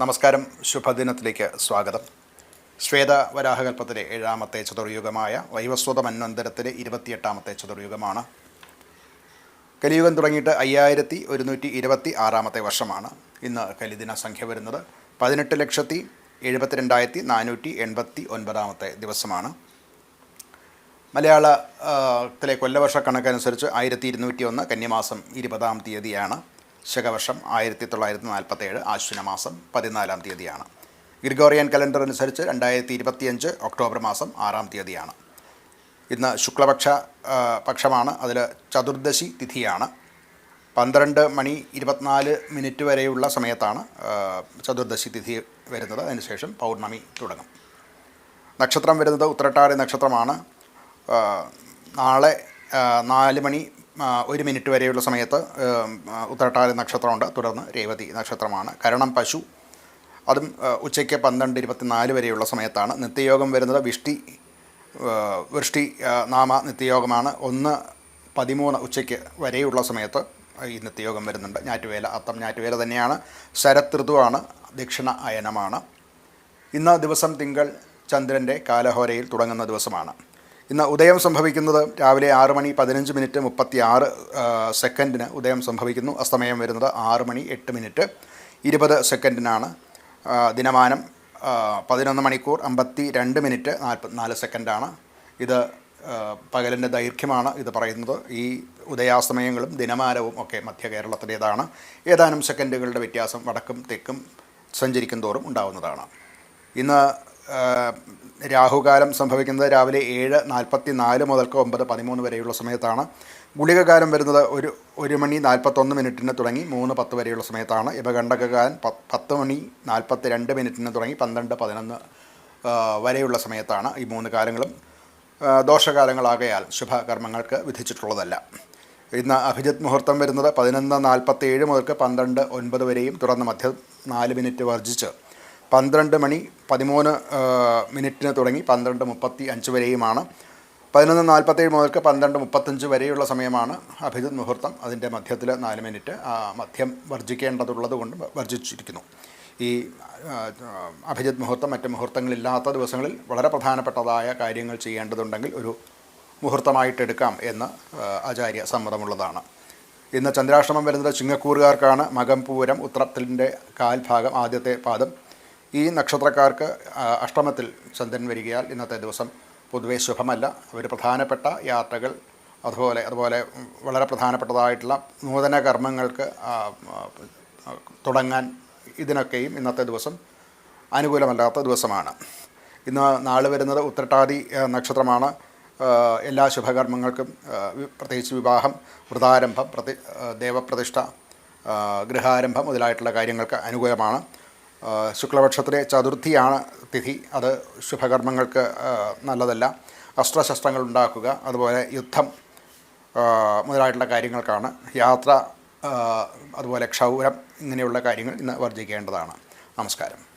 നമസ്കാരം. ശുഭദിനത്തിലേക്ക് സ്വാഗതം. ശ്വേത വരാഹകൽപ്പത്തിലെ ഏഴാമത്തെ ചതുർയുഗമായ വൈവസ്വത മന്വന്തരത്തിലെ ഇരുപത്തിയെട്ടാമത്തെ ചതുർയുഗമാണ്. കലിയുഗം തുടങ്ങിയിട്ട് അയ്യായിരത്തി ഒരുന്നൂറ്റി ഇരുപത്തി ആറാമത്തെ വർഷമാണ് ഇന്ന് കലിദിന സംഖ്യ വരുന്നത്. പതിനെട്ട് ലക്ഷത്തി എഴുപത്തിരണ്ടായിരത്തി നാനൂറ്റി എൺപത്തി ഒൻപതാമത്തെ ദിവസമാണ്. മലയാളത്തിലെ കൊല്ലവർഷ കണക്കനുസരിച്ച് ആയിരത്തി ഇരുന്നൂറ്റി ഒന്ന് കന്യമാസം ഇരുപതാം തീയതിയാണ്. ശകവർഷം ആയിരത്തി തൊള്ളായിരത്തി നാൽപ്പത്തേഴ് ആശ്വിന മാസം പതിനാലാം തീയതിയാണ്. ഗ്രിഗോറിയൻ കലണ്ടർ അനുസരിച്ച് രണ്ടായിരത്തി ഇരുപത്തിയഞ്ച് ഒക്ടോബർ മാസം ആറാം തീയതിയാണ്. ഇന്ന് ശുക്ലപക്ഷ പക്ഷമാണ് അതിൽ ചതുർദശി തിഥിയാണ്. പന്ത്രണ്ട് മണി ഇരുപത്തിനാല് മിനിറ്റ് വരെയുള്ള സമയത്താണ് ചതുർദശി തിഥി വരുന്നത്. അതിനുശേഷം പൗർണമി തുടങ്ങും. നക്ഷത്രം വരുന്നത് ഉത്രട്ടാതി നക്ഷത്രമാണ്. നാളെ നാല് മണി ഒരു മിനിറ്റ് വരെയുള്ള സമയത്ത് ഉം, നക്ഷത്രമുണ്ട്. തുടർന്ന് രേവതി നക്ഷത്രമാണ്. കരണം പശു അതും ഉച്ചയ്ക്ക് പന്ത്രണ്ട് ഇരുപത്തിനാല് വരെയുള്ള സമയത്താണ് നിത്യയോഗം വരുന്നത്. വിഷ്ടി വൃഷ്ടി നാമ നിത്യയോഗമാണ്. ഒന്ന് പതിമൂന്ന് ഉച്ചയ്ക്ക് വരെയുള്ള സമയത്ത് ഈ നിത്യയോഗം വരുന്നുണ്ട്. ഞാറ്റുവേല അത്തം ഞാറ്റുവേല തന്നെയാണ്. ശരത് ഋതുവാണ് ദക്ഷിണ അയനമാണ്. ഇന്ന് ദിവസം തിങ്കൾ ചന്ദ്രന്റെ കാലഹോരയിൽ തുടങ്ങുന്ന ദിവസമാണ്. ഇന്ന് ഉദയം സംഭവിക്കുന്നത് രാവിലെ ആറ് മണി പതിനഞ്ച് മിനിറ്റ് മുപ്പത്തി ആറ് സെക്കൻഡിന് ഉദയം സംഭവിക്കുന്നു. അസ്തമയം വരുന്നത് ആറ് മണി എട്ട് മിനിറ്റ് ഇരുപത് സെക്കൻഡിനാണ്. ദിനമാനം പതിനൊന്ന് മണിക്കൂർ അമ്പത്തി രണ്ട് മിനിറ്റ് നാൽപ്പത്തിനാല് സെക്കൻഡാണ്. ഇത് പകലിന്റെ ദൈർഘ്യമാണ് ഇത് പറയുന്നത്. ഈ ഉദയാസ്തമയങ്ങളും ദിനമാനവും ഒക്കെ മധ്യ കേരളത്തിലേതാണ് ഏതാനും സെക്കൻഡുകളുടെ വ്യത്യാസം വടക്കും തെക്കും സഞ്ചരിക്കും തോറും ഉണ്ടാവുന്നതാണ്. ഇന്ന് രാഹുകാലം സംഭവിക്കുന്നത് രാവിലെ ഏഴ് നാൽപ്പത്തി നാല് മുതൽക്ക് ഒമ്പത് പതിമൂന്ന് വരെയുള്ള സമയത്താണ്. ഗുളികകാലം വരുന്നത് ഒരു ഒരു മണി നാൽപ്പത്തൊന്ന് മിനിറ്റിന് തുടങ്ങി മൂന്ന് പത്ത് വരെയുള്ള സമയത്താണ്. യമകണ്ഠകാലം പ- പത്ത് മണി നാൽപ്പത്തി രണ്ട് മിനിറ്റിന് തുടങ്ങി പന്ത്രണ്ട് പതിനൊന്ന് വരെയുള്ള സമയത്താണ് ഈ മൂന്ന് കാലങ്ങളും. ദോഷകാലങ്ങളാകയാൽ ശുഭകർമ്മങ്ങൾക്ക് വിധിച്ചിട്ടുള്ളതല്ല. ഇന്ന് അഭിജിത് മുഹൂർത്തം വരുന്നത് പതിനൊന്ന് നാൽപ്പത്തി ഏഴ് മുതൽക്ക് പന്ത്രണ്ട് ഒൻപത് വരെയും തുടർന്ന് മധ്യ നാല് മിനിറ്റ് വർജിച്ച് പന്ത്രണ്ട് മണി പതിമൂന്ന് മിനിറ്റിന് തുടങ്ങി പന്ത്രണ്ട് മുപ്പത്തി അഞ്ച് വരെയുമാണ്. പതിനൊന്ന് നാൽപ്പത്തേഴ് മുതൽക്ക് പന്ത്രണ്ട് മുപ്പത്തഞ്ച് വരെയുള്ള സമയമാണ് അഭിജിത് മുഹൂർത്തം. അതിന്റെ മധ്യത്തിൽ നാല് മിനിറ്റ് മധ്യം വർജിക്കേണ്ടതുള്ളത് കൊണ്ട് വർജിച്ചിരിക്കുന്നു. ഈ അഭിജിത് മുഹൂർത്തം മറ്റ് മുഹൂർത്തങ്ങളില്ലാത്ത ദിവസങ്ങളിൽ വളരെ പ്രധാനപ്പെട്ടതായ കാര്യങ്ങൾ ചെയ്യേണ്ടതുണ്ടെങ്കിൽ ഒരു മുഹൂർത്തമായിട്ടെടുക്കാം എന്ന് ആചാര്യ സമ്മതമുള്ളതാണ്. ഇന്ന് ചന്ദ്രാശ്രമം വരുന്നത് ചിങ്ങക്കൂറുകാർക്കാണ്. മകം പൂരം ഉത്രത്തിന്റെ കാൽഭാഗം ആദ്യത്തെ പാദം. ഈ നക്ഷത്രക്കാർക്ക് അഷ്ടമത്തിൽ ചന്ദ്രൻ വരികയാൽ ഇന്നത്തെ ദിവസം പൊതുവെ ശുഭമല്ല. അവർ പ്രധാനപ്പെട്ട യാത്രകൾ അതുപോലെ അതുപോലെ വളരെ പ്രധാനപ്പെട്ടതായിട്ടുള്ള നൂതന കർമ്മങ്ങൾക്ക് തുടങ്ങാൻ ഇതിനൊക്കെയും ഇന്നത്തെ ദിവസം അനുകൂലമല്ലാത്ത ദിവസമാണ്. ഇന്ന് നാളെ വരുന്നത് ഉത്രട്ടാതി നക്ഷത്രമാണ്. എല്ലാ ശുഭകർമ്മങ്ങൾക്കും പ്രത്യേകിച്ച് വിവാഹം വൃതാരംഭം പ്രതി ദേവപ്രതിഷ്ഠ ഗൃഹാരംഭം മുതലായിട്ടുള്ള കാര്യങ്ങൾക്ക് അനുകൂലമാണ്. ശുക്ലപക്ഷത്തിലെ ചതുർത്ഥിയാണ് തിഥി. അത് ശുഭകർമ്മങ്ങൾക്ക് നല്ലതല്ല. അസ്ത്രശസ്ത്രങ്ങൾ ഉണ്ടാക്കുക അതുപോലെ യുദ്ധം മുതലായിട്ടുള്ള കാര്യങ്ങൾക്കാണ്. യാത്ര അതുപോലെ ക്ഷൗരം ഇങ്ങനെയുള്ള കാര്യങ്ങൾ ഇന്ന് വർജിക്കേണ്ടതാണ് നമസ്കാരം.